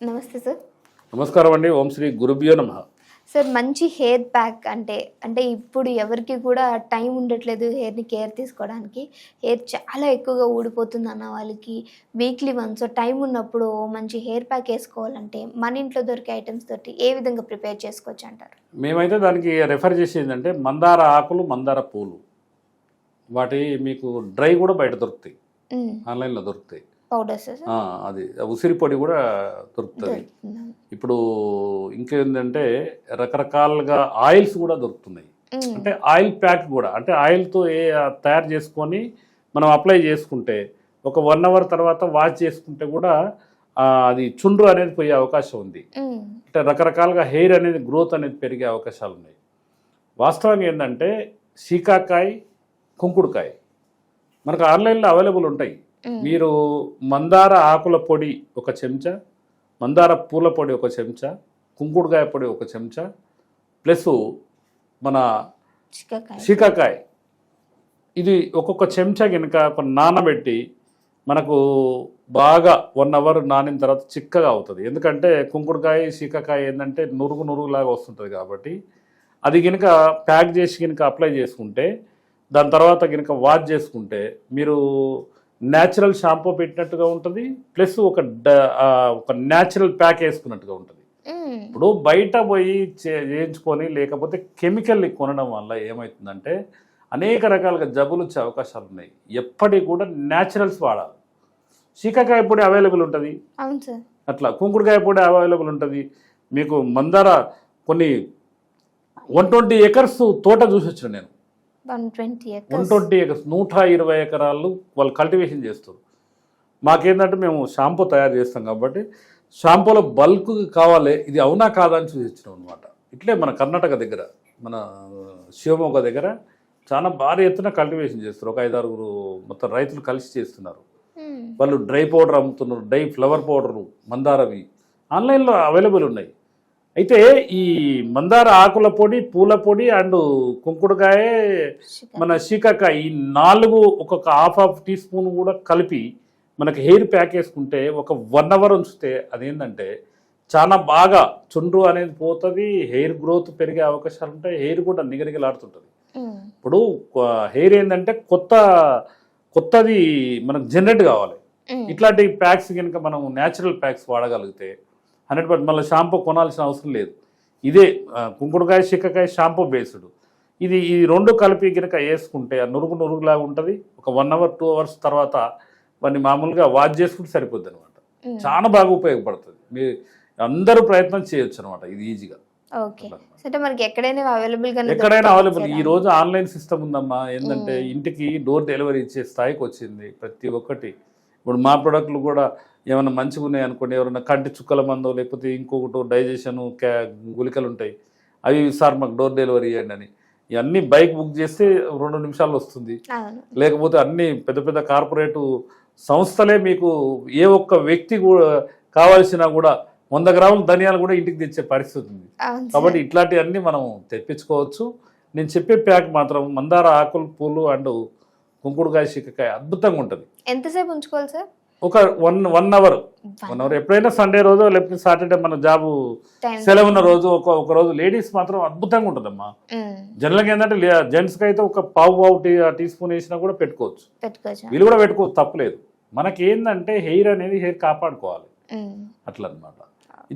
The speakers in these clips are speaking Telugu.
నమస్తే సార్ నమస్కారం అండి. ఓం శ్రీ గురుభ్యో నమ. సార్ మంచి హెయిర్ ప్యాక్ అంటే అంటే ఇప్పుడు ఎవరికి కూడా టైం ఉండట్లేదు హెయిర్ని కేర్ తీసుకోవడానికి. హెయిర్ చాలా ఎక్కువగా ఊడిపోతుంది అన్న వాళ్ళకి వీక్లీ వన్స్ టైం ఉన్నప్పుడు మంచి హెయిర్ ప్యాక్ వేసుకోవాలంటే మన ఇంట్లో దొరికే ఐటమ్స్ తోటి ఏ విధంగా ప్రిపేర్ చేసుకోవచ్చు అంటారు? మేమైతే దానికి రెఫర్ చేసేది ఏంటంటే మందార ఆకులు మందార పూలు. వాటి మీకు డ్రై కూడా బయట దొరుకుతాయి. ఆన్లైన్లో దొరుకుతాయి. పౌడర్స్ అది. ఉసిరి పొడి కూడా దొరుకుతుంది. ఇప్పుడు ఇంకేంటంటే రకరకాలుగా ఆయిల్స్ కూడా దొరుకుతున్నాయి. అంటే ఆయిల్ ప్యాక్ కూడా. అంటే ఆయిల్తో ఏ తయారు చేసుకొని మనం అప్లై చేసుకుంటే ఒక వన్ అవర్ తర్వాత వాష్ చేసుకుంటే కూడా అది చుండ్రు అనేది పోయే అవకాశం ఉంది. అంటే రకరకాలుగా హెయిర్ అనేది గ్రోత్ అనేది పెరిగే అవకాశాలు ఉన్నాయి. వాస్తవంగా ఏంటంటే సీకాకాయ కుంకుడుకాయ మనకు ఆన్లైన్లో అవైలబుల్ ఉంటాయి. మీరు మందార ఆకుల పొడి ఒక చెంచా మందార పూల పొడి ఒక చెంచా కుంకుడుకాయ పొడి ఒక చెంచా ప్లస్ మన సీకాకాయ ఇది ఒక్కొక్క చెంచా కనుక ఒక నానబెట్టి మనకు బాగా వన్ అవర్ నానిన తర్వాత చిక్కగా అవుతుంది. ఎందుకంటే కుంకుడుకాయ సీకాకాయ ఏంటంటే నురుగు నురుగులాగా వస్తుంటుంది కాబట్టి అది కనుక ప్యాక్ చేసి కనుక అప్లై చేసుకుంటే దాని తర్వాత కనుక వాష్ చేసుకుంటే మీరు న్యాచురల్ షాంపూ పెట్టినట్టుగా ఉంటుంది ప్లస్ ఒక ఒక న్యాచురల్ ప్యాక్ వేసుకున్నట్టుగా ఉంటుంది. ఇప్పుడు బయట పోయి చేయించుకొని లేకపోతే కెమికల్ని కొనడం వల్ల ఏమవుతుందంటే అనేక రకాలుగా జబ్బులు వచ్చే అవకాశాలు ఉన్నాయి. ఎప్పటికి కూడా న్యాచురల్స్ వాడాలి. సీకాకాయ పొడి అవైలబుల్ ఉంటుంది. అట్లా కుంకుడుకాయ పొడి అవైలబుల్ ఉంటుంది. మీకు మందార కొన్ని వన్ ట్వంటీ ఎకర్స్ తోట చూసొచ్చాను నేను. వన్ ట్వంటీ ఎకర్స్ నూట ఇరవై ఎకరాలు వాళ్ళు కల్టివేషన్ చేస్తారు. మాకేంటంటే మేము షాంపూ తయారు చేస్తాం కాబట్టి షాంపూలో బల్క్ కావాలి ఇది అవునా కాదా అని చూసి ఇచ్చినాం అనమాట ఇట్లే మన కర్ణాటక దగ్గర మన శివమొగ్గ దగ్గర చాలా భారీ ఎత్తున కల్టివేషన్ చేస్తారు. ఒక ఐదారుగురు మొత్తం రైతులు కలిసి చేస్తున్నారు. వాళ్ళు డ్రై పౌడర్ అమ్ముతున్నారు డ్రై ఫ్లవర్ పౌడరు మందారవి ఆన్లైన్లో అవైలబుల్ ఉన్నాయి. అయితే ఈ మందార ఆకుల పొడి పూల పొడి అండ్ కుంకుడుకాయ మన శీకాకాయ ఈ నాలుగు ఒక్కొక్క హాఫ్ హాఫ్ టీ స్పూన్ కూడా కలిపి మనకి హెయిర్ ప్యాక్ వేసుకుంటే ఒక వన్ అవర్ ఉంచితే అదేంటంటే చాలా బాగా చుండ్రు అనేది పోతుంది హెయిర్ గ్రోత్ పెరిగే అవకాశాలు ఉంటాయి హెయిర్ కూడా నిగనిగలాడుతుంటుంది. ఇప్పుడు హెయిర్ ఏంటంటే కొత్త కొత్తది మనకు జనరేట్ కావాలి. ఇట్లాంటి ప్యాక్స్ కనుక మనం న్యాచురల్ ప్యాక్స్ వాడగలిగితే హండ్రెడ్ పర్సెంట్ మళ్ళీ షాంపూ కొనాల్సిన అవసరం లేదు. ఇదే కుంకుడుకాయ చిక్కకాయ షాంపూ బేస్డ్. ఇది ఈ రెండు కలిపి కనుక వేసుకుంటే నురుగు నురుగులాగా ఉంటుంది. ఒక వన్ అవర్ టూ అవర్స్ తర్వాత వాడిని మామూలుగా వాష్ చేసుకుంటే సరిపోద్ది అనమాట చాలా బాగా ఉపయోగపడుతుంది. మీ అందరూ ప్రయత్నం చేయొచ్చు అనమాట ఇది ఈజీగా. ఎక్కడైనా అవైలబుల్ ఈ రోజు ఆన్లైన్ సిస్టమ్ ఉందమ్మా. ఏంటంటే ఇంటికి డోర్ డెలివరీ ఇచ్చే స్థాయికి వచ్చింది ప్రతి ఒక్కటి. ఇప్పుడు మా ప్రొడక్ట్లు కూడా ఏమైనా మంచిగా ఉన్నాయి అనుకోండి ఎవరైనా కంటి చుక్కల మందో లేకపోతే ఇంకొకటి డైజెషన్ క్యా గుళికలు ఉంటాయి అవి సార్ మాకు డోర్ డెలివరీ చేయండి అని. ఇవన్నీ బైక్ బుక్ చేస్తే రెండు నిమిషాల్లో వస్తుంది. లేకపోతే అన్ని పెద్ద పెద్ద కార్పొరేట్ సంస్థలే మీకు ఏ ఒక్క వ్యక్తి కూడా కావాల్సినా కూడా వంద గ్రాముల ధనియాలు కూడా ఇంటికి తెచ్చే పరిస్థితి ఉంది. కాబట్టి ఇట్లాంటివన్నీ మనం తెప్పించుకోవచ్చు. నేను చెప్పే ప్యాక్ మాత్రం మందార ఆకులు పూలు అండ్ కుంకుడుకాయ చిక్కకాయ అద్భుతంగా ఉంటుంది. ఎంతసేపు ఉంచుకోవాలి సార్? ఒక one one hour. One hour. ఎప్పుడైనా సండే రోజు లేకపోతే సాటర్డే మన జాబు సెలవు ఉన్న రోజు ఒక ఒక రోజు లేడీస్ మాత్రం అద్భుతంగా ఉంటుందమ్మా. జనరల్గా ఏంటంటే జెంట్స్కి అయితే ఒక పావు పావు టీ టీ స్పూన్ వేసినా కూడా పెట్టుకోవచ్చు. పెట్టుకోవచ్చు? వీళ్ళు కూడా పెట్టుకోవచ్చు తప్పలేదు. మనకి ఏంటంటే హెయిర్ అనేది హెయిర్ కాపాడుకోవాలి. అట్లా అనమాట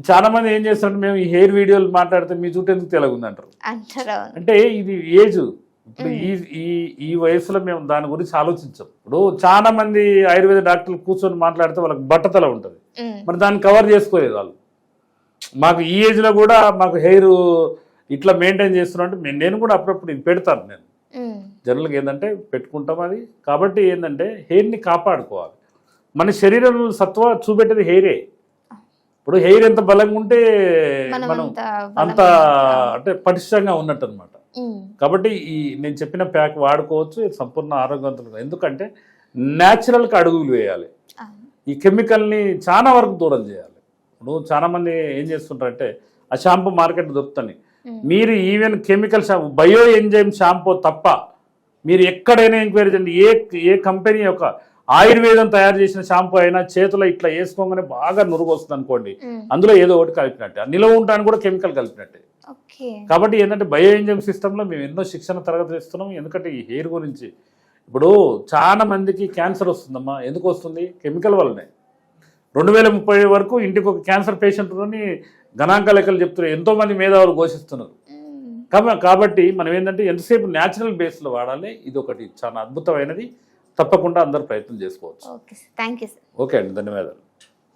చాలా మంది ఏం చేస్తారంటే మేము ఈ హెయిర్ వీడియోలు మాట్లాడితే మీ జుట్టు ఎందుకు తెలగుంది అంటారు అంటారు అవును. అంటే ఇది ఏజ్. ఇప్పుడు ఈ ఈ ఈ వయసులో మేము దాని గురించి ఆలోచించాం. ఇప్పుడు చాలా మంది ఆయుర్వేద డాక్టర్లు కూర్చొని మాట్లాడితే వాళ్ళకి బట్టతల ఉంటుంది. మరి దాన్ని కవర్ చేసుకోలేదు వాళ్ళు. మాకు ఈ ఏజ్లో కూడా మాకు హెయిర్ ఇట్లా మెయింటైన్ చేస్తున్నాం నేను కూడా అప్పుడప్పుడు ఇది పెడతాను నేను. జనరల్గా ఏంటంటే పెట్టుకుంటాం అది. కాబట్టి ఏంటంటే హెయిర్ని కాపాడుకోవాలి. మన శరీరంలో సత్వ చూపెట్టేది హెయిరే. ఇప్పుడు హెయిర్ ఎంత బలంగా ఉంటే మనం అంత అంటే పటిష్టంగా ఉన్నట్టు అనమాట. కాబట్టి ఈ నేను చెప్పిన ప్యాక్ వాడుకోవచ్చు సంపూర్ణ ఆరోగ్యవంతులు ఎందుకంటే న్యాచురల్కి అడుగులు వేయాలి. ఈ కెమికల్ని చాలా వరకు దూరం చేయాలి. ఇప్పుడు చాలా మంది ఏం చేస్తుంటారంటే ఆ షాంపూ మార్కెట్ దొరుకుతుంది ఉమ్. మీరు even chemical shampoo bio enzyme shampoo తప్ప మీరు ఎక్కడైనా ఎంక్వైరీ చేయండి. ఏ ఏ కంపెనీ యొక్క ఆయుర్వేదం తయారు చేసిన షాంపూ అయినా చేతిలో ఇట్లా వేసుకోగానే బాగా నురుగు వస్తుంది అనుకోండి. అందులో ఏదో ఒకటి కలిపినట్టే. నిలవ ఉండడానికి కూడా కెమికల్ కలిపినట్టే. కాబట్టి ఏంటంటే బయో ఎంజైమ్ సిస్టంలో మేము ఎన్నో శిక్షణ తరగతులు ఇస్తున్నాం ఎందుకంటే ఈ హెయిర్ గురించి ఇప్పుడు చాలా మందికి క్యాన్సర్ వస్తుందమ్మా. ఎందుకు వస్తుంది? కెమికల్ వల్లనే. రెండు వేల ముప్పై వరకు ఇంటికి ఒక క్యాన్సర్ పేషెంట్ అని గణాంక లెక్కలు చెప్తున్నారు. ఎంతోమంది మేధావులు ఘోషిస్తున్నారు. కాబట్టి మనం ఏంటంటే ఎంతసేపు న్యాచురల్ బేస్లో వాడాలి? ఇది ఒకటి చాలా అద్భుతమైనది. తప్పకుండా అందరూ ప్రయత్నం చేసుకోవచ్చు. Okay sir. Thank you sir. Okay అండి. ధన్యవాదాలు.